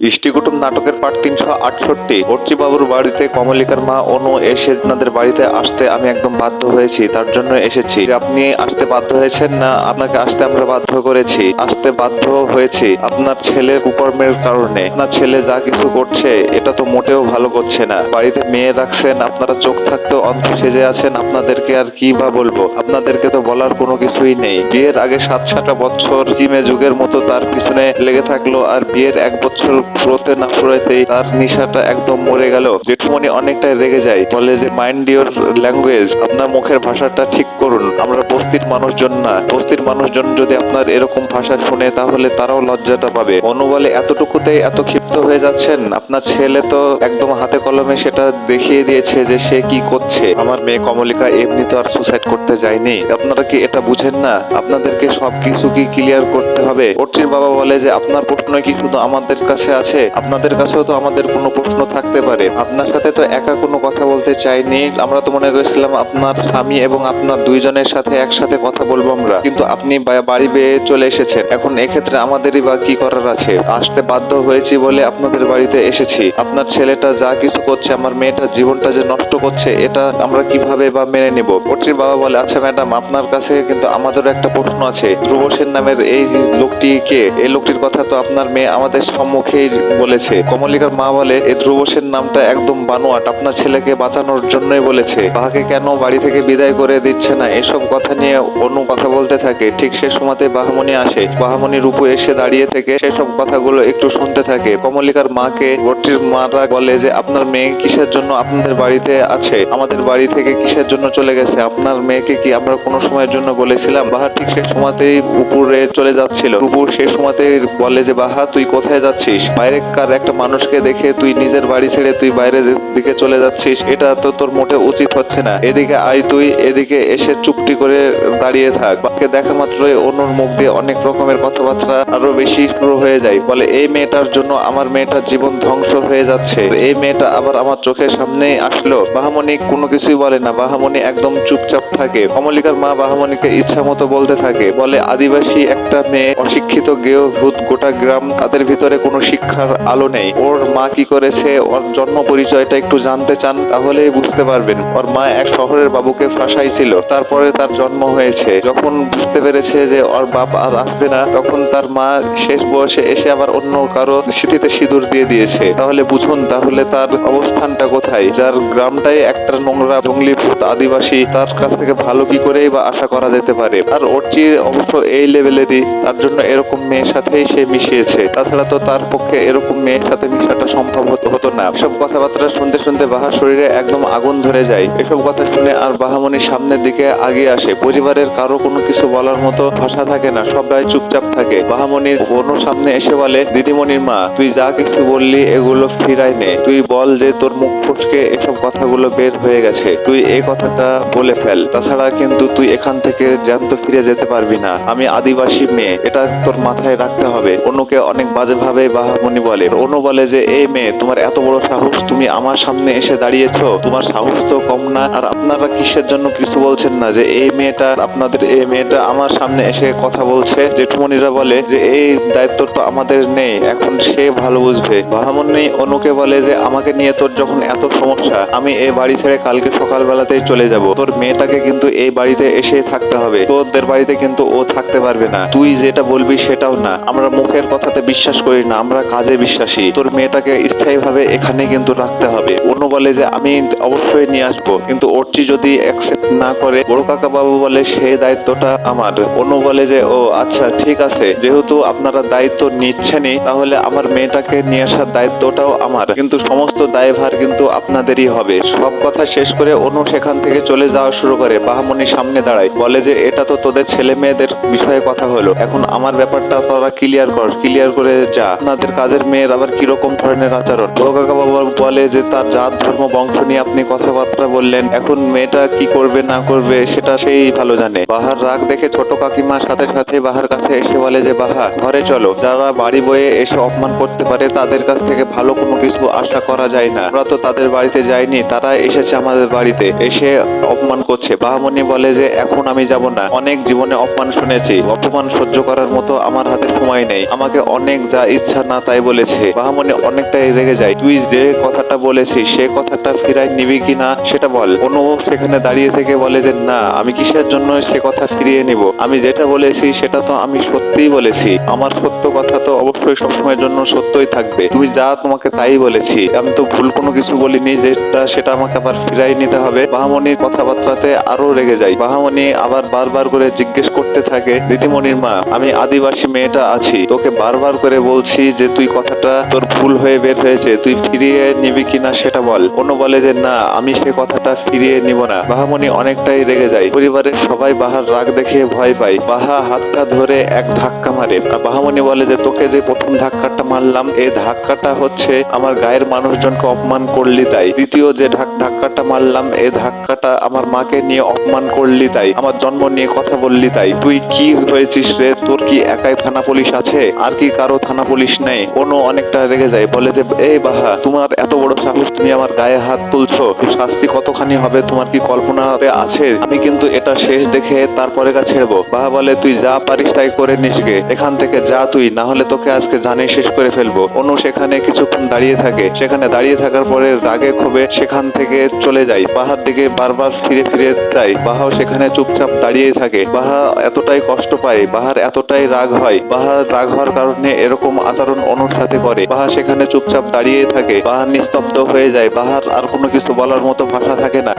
ইষ্টিকুটুম নাটকের পাঠ তিনশো আটষট্টি। বাবুর বাড়িতে কমলিকার মা অনু এসে আপনাদের বাড়িতে আসতে আমি একদম বাধ্য হয়েছি, তার জন্য এসেছি। আপনি আসতে বাধ্য হয়েছেন না, আপনাকে আসতে আমরা বাধ্য করেছি। আসতে বাধ্য হয়েছি আপনার ছেলের কুকর্মের কারণে। আপনার ছেলে যা কিছু করছে, এটা তো মোটেও ভালো করছে না। বাড়িতে মেয়ে রাখছেন, আপনারা চোখ থাকতেও অন্ধ সেজে আছেন, আপনাদেরকে আর কি বা বলব? আপনাদেরকে তো বলার কোনো কিছুই নেই। বিয়ের আগে সাত সাতটা বছর জিমে যুগের মতো তার পিছনে লেগে থাকল, আর বিয়ের এক বছর ফুরোতে না ফুরোতেই তার নিশাটা একদম মরে গেল। জেঠুমনি অনেকটাই রেগে যায়, বলে যে মাইন্ড ইওর ল্যাঙ্গুয়েজ আপনার মুখের ভাষাটা ঠিক করুন। আমরা বস্তির মানুষজন না। বস্তির মানুষজন যদি আপনার এরকম ভাষা শুনে, তাহলে তারাও লজ্জাটা পাবে। অনু বলে, এতটুকুতেই এত ক্ষিপ্ত হয়ে যাচ্ছেন? আপনার ছেলে তো একদম হাতে কলমে সেটা দেখিয়ে দিয়েছে যে, সে কি করছে। আমার মেয়ে কমলিকা এমনি তো আর সুসাইড করতে যায়নি। আপনারা কি এটা বুঝেন না? আপনাদেরকে সবকিছু কি ক্লিয়ার করতে হবে? অর্চির বাবা বলে যে, আপনার প্রশ্ন কি শুধু আমাদের কাছে আছে, আপনাদের কাছেও তো আমাদের কোনো প্রশ্ন থাকতে পারে। আপনার সাথে তো একা কোনো কথা বলতে চাইনি। আমরা তো মনে করেছিলাম আপনার স্বামী এবং আপনার দুইজনের সাথে একসাথে কথা বলব আমরা। কিন্তু আপনি বাড়ি বেয়ে চলে এসেছেন। এখন এক্ষেত্রে আমাদেরই বা কি করার আছে? আসতে বাধ্য হয়েছি বলে আপনাদের বাড়িতে এসেছি। আপনার ছেলেটা যা কিছু করছে, আমার মেয়েটার জীবনটা যে নষ্ট করছে, এটা আমরা কীভাবে বা মেনে নেব? অর্চির বাবা বলে আচ্ছা ম্যাডাম, আপনার কাছে কিন্তু আমাদেরও একটা প্রশ্ন আছে। ধ্রুব সেন নামের এই লোকটি কে? এই লোকটির কথা তো আপনার মেয়ে আমাদের সম্মুখেই বলেছে। কমলিকার মা বলে এই ধ্রুব সেন নামটা একদম বানোয়াট, আপনার ছেলেকে বাঁচানোর জন্যই বলেছে। বাহাকে কেন বাড়ি থেকে বিদায় করে দিচ্ছে না? এসব কথা নিয়ে অন্য কথা বলতে থাকে। ঠিক সে সময়তে বাহামণি আসে। বাহামণি রূপু এসে দাঁড়িয়ে থেকে সেসব কথাগুলো একটু শুনতে থাকে। কমলিকার মাকে ভর্তির মারা বলে যে, আপনার মেয়ে কিসের জন্য আপনাদের বাড়িতে আছে? আমাদের বাড়ি থেকে কিসের জন্য চলে গেছে? আপনার মেয়েকে কি আমরা কোনো সময়ের জন্য বলেছিলাম? বাহা ঠিক সেই সময়তেই উপরে চলে যাচ্ছিল। উপর সেই সময়তে বলে যে, বাহা, তুই কোথায় যাচ্ছিস? বাইরে কার একটা মানুষকে দেখে তুই নিজের বাড়ি ছেড়ে তুই বাইরের দিকে চলে যাচ্ছিস, এটা তো তোর মোটে উচিত হচ্ছে না। এদিকে আয় তুই, এদিকে এসে চুপটি করে দাঁড়িয়ে থাক। বাকে দেখা মাত্রই অনুর মুখ দিয়ে অনেক রকমের কথাবার্তা আরও বেশি শুরু হয়ে যায়। বলে, এই মেয়েটার জন্য আমার মেয়েটার জীবন ধ্বংস হয়ে যাচ্ছে। এই মেয়েটা আবার আমার চোখের সামনে আসলো। বাহামণি কোনো কিছুই বলে না। বাহামণি একদম চুপচাপ থাকে। কমলিকার মা বাহামণিকে ইচ্ছা মতো বলতে থাকে। বলে, আদিবাসী একটা মেয়ে, অশিক্ষিত গেও ভূত গোটা গ্রাম তাদের ভিতরে কোনো শিক্ষার আলো নেই। ওর মা কি করেছে? ওর জন্ম পরিচয়টা একটু জানতে চান তাহলেই বুঝতে পারবেন। ওর মা এক শহরের বাবুকে ফাঁসাইছিল তারপরে তার জন্ম হয়েছে। যখন বুঝতে পেরেছে যে ওর বাপ আর আসবে না, তখন তার মা শেষ বয়সে এসে আবার অন্য কারও স্মৃতিতে সিঁদুর দিয়ে দিয়েছে। তাহলে বুঝুন তাহলে তার অবস্থানটা কোথায়? যার গ্রামটাই একটা নোংরা জঙ্গলি আদিবাসী, তার কাছ থেকে ভালো কি করেই বা আশা করা যেতে পারে? আর অর্চির অবশ্য এই লেভেলেরই তার জন্য এরকম মেয়ের সাথেই সে মিশিয়েছে। তাছাড়া তো তার পক্ষে এরকম মেয়ের সাথে মিশাটা সম্ভব হতো হতো না। এসব কথাবার্তা শুনতে শুনতে বাহার শরীরে একদম আগুন ধরে যায়। এসব কথা শুনে আর বাহামণির সামনের দিকে আগে আসে। পরিবারের কারও কোনো কিছু বলার মতো ভাষা থাকে না সবাই চুপচাপ থাকে। বাহামণির অনুর সামনে এসে বলে, দিদিমণির মা, তুই যা কিছু বললি এগুলো ফিরাই নে। তুই বল যে তোর মুখ ফসকে এসব কথাগুলো বের হয়ে গেছে। তুই এই কথাটা বলে ফেল। তাছাড়া কিন্তু তুই এখান থেকে জ্যান্ত ফিরে যেতে পারবি না। আমি আদিবাসী মেয়ে। এটা তোর মাথায় রাখতে হবে। অন্যকে অনেক বাজে ভাবে বাহামণি বলে অনু বলে যে এই মেয়ে, তোমার এত বড় সাহস, তুমি আমার সামনে এসে দাঁড়িয়েছো। তোমার সাহস তো কম না। আর আপনারা কিসের জন্য কিছু বলছেন না যে, এই মেয়েটা, আপনাদের এই মেয়েটা আমার সামনে এসে কথা বলছে? জেঠুমনিরা বলে যে, এই দায়িত্ব তো আমাদের নেই। এখন সে ভালো বুঝবে। বাহামণি অনুকে বলে যে, আমাকে নিয়ে তোর যখন এত সমস্যা, আমি এই বাড়ি ছেড়ে কালকে সকালবেলাতেই চলে যাব। তোর মেয়েটাকে কিন্তু এই বাড়িতে এসে থাকতে হবে। তোদের বাড়িতে কিন্তু ও থাকতে পারবে না। তুই যেটা বলবি সেটাও না। আমরা মুখের কথাতে বিশ্বাস করি না। আমরা কাজে বিশ্বাসী। তোর মেয়েটাকে স্থায়ীভাবে এখানে কিন্তু রাখতে হবে। অন্য বলে যে, আমি অবশ্যই নিয়ে আসব। কিন্তু অর্চি যদি অ্যাকসেপ্ট না করে, বড় কাকা বাবু বলে সেই দায়িত্বটা আমার। অন্য বলে যে, ও আচ্ছা ঠিক আছে। যেহেতু আপনারা দায়িত্ব নিচ্ছেনই, তাহলে আমার মেয়েটাকে নিয়ে আসার দায়িত্বটাও আমার। কিন্তু সমস্ত দায়ভার কিন্তু আপনাদেরই হবে। সব কথা শেষ করে অনু সেখান থেকে চলে যাওয়া শুরু করে। বাহামণির সামনে দাঁড়ায়। বলে যে, এটা তো তোদের ছেলে মেয়েদের বিষয়ে কথা হলো। এখন আমার ব্যাপারটা তোরা ক্লিয়ার কর। ক্লিয়ার করে যা। আপনাদের কাজের মেয়ের আবার কীরকম ধরনের আচরণ? বড় কাকা বাবা বলে যে, তার জাত, ধর্ম, বংশ নিয়ে আপনি কথাবার্তা বললেন, এখন মেয়েটা কি করবে, না করবে, সেটা সেই ভালো জানে। বাহার রাগ দেখে ছোট কাকিমার সাথে সাথে বাহার কাছে এসে বলে যে, বাহা, ঘরে চলো। যারা বাড়ি বয়ে এসে অপমান করতে পারে, তাদের কাছ থেকে ভালো কোনো কিছু আশা করা যায় না। আমরা তো তাদের বাড়িতে যাইনি, তারা এসেছে আমাদের বাড়িতে, এসে অপমান করছে। বাহামণি বলে যে, এখন আমি যাব না। অনেক জীবনে অপমান শুনেছি। অপমান সহ্য করার মতো আমার হাতে সময় নেই। আমাকে অনেক যা ইচ্ছা না তাই বলেছে। বাহামণি অনেকটাই রেগে যায়। তুই যে কথাটা বলেছিস, সে কথাটা ফিরাই নিবি কিনা সেটা বল। অনু সেখানে দাঁড়িয়ে থেকে বলে যে, না, আমি কিসের জন্য সে কথা ফিরিয়ে নিব? আমি যেটা বলেছি, সেটা তো আমি সত্যিই বলেছি। আমার সত্য কথা তো অবশ্যই সবসময়ের জন্য সত্যই থাকবে। তুমি যা তোমাকে তাই বলেছি। আমি তো ভুল কোনো কিছু বলিনি, যেটা, সেটা আমাকে আবার ফিরাই নিতে হবে। বাহামণির কথাবার্তাতে আরও রেগে যায়। বাহামণি আবার বারবার করে জিজ্ঞেস করতে থাকে, দিদিমণির মা, আমি আদিবাসী মেয়েটা আছি। তোকে বারবার করে বলছি যে তুই কথাটা তোর ভুল হয়ে বের হয়েছে, তুই ফিরিয়ে নিবি কিনা সেটা বল। কোনো বলে যে, না, আমি সে কথাটা ফিরিয়ে নিব না। বাহামণি অনেকটাই রেগে যায়। পরিবারের সবাই বাহার রাগ দেখে ভয় পায়। বাহা হাতটা ধরে এক ধাক্কা মারে। আর বাহামণি বলে যে, তোকে যে প্রথম ধাক্কাটা মারলাম এই ধাক্কাটা হচ্ছে আমার গায়ের মানুষজনকে অপমান করলি তাই। দ্বিতীয় যে ধাক- ধাক্কাটা মারলাম এই ধাক্কাটা আমার মাকে নিয়ে অপমান করলি তাই। আমার জন্ম নিয়ে কথা বললি তাই। তুই কি হয়েছিস রে? তোর কি একাই থানা পুলিশ আছে? আর কি কারও থানা পুলিশ নেই? কোনো অনেকটা রেগে যায়। বলে যে এই বাহা, তোমার এত বড় তুমি আমার গায়ে হাত তুলছো শাস্তি কতখানি হবে? তোমার কি কল্পনাতে আছে? আমি কিন্তু এটা শেষ দেখে তারপরে গা ছেড়বো। বাহা বলে, তুই যা পারিস তাই করে নিস গে। এখান থেকে যা তুই, না হলে তোকে আজকে জানে শেষ করে ফেলব। অনু সেখানে কিছুক্ষণ দাঁড়িয়ে থাকে। সেখানে দাঁড়িয়ে থাকার পরে রাগে ক্ষোভে সেখান থেকে চলে যায়। বাহার দিকে বারবার ফিরে ফিরে যায়। বাহাও সেখানে চুপচাপ দাঁড়িয়ে থাকে। বাহা এতটাই কষ্ট পায়, বাহার এতটাই রাগ হয়। বাহার রাগ হওয়ার কারণে এরকম আচরণ অনুর সাথে করে। বাহা সেখানে চুপচাপ দাঁড়িয়ে থাকে। বাহার নিস্তব্ধ হয়ে যায়। বাহার আর কোনো কিছু বলার মতো ভাষা থাকে না।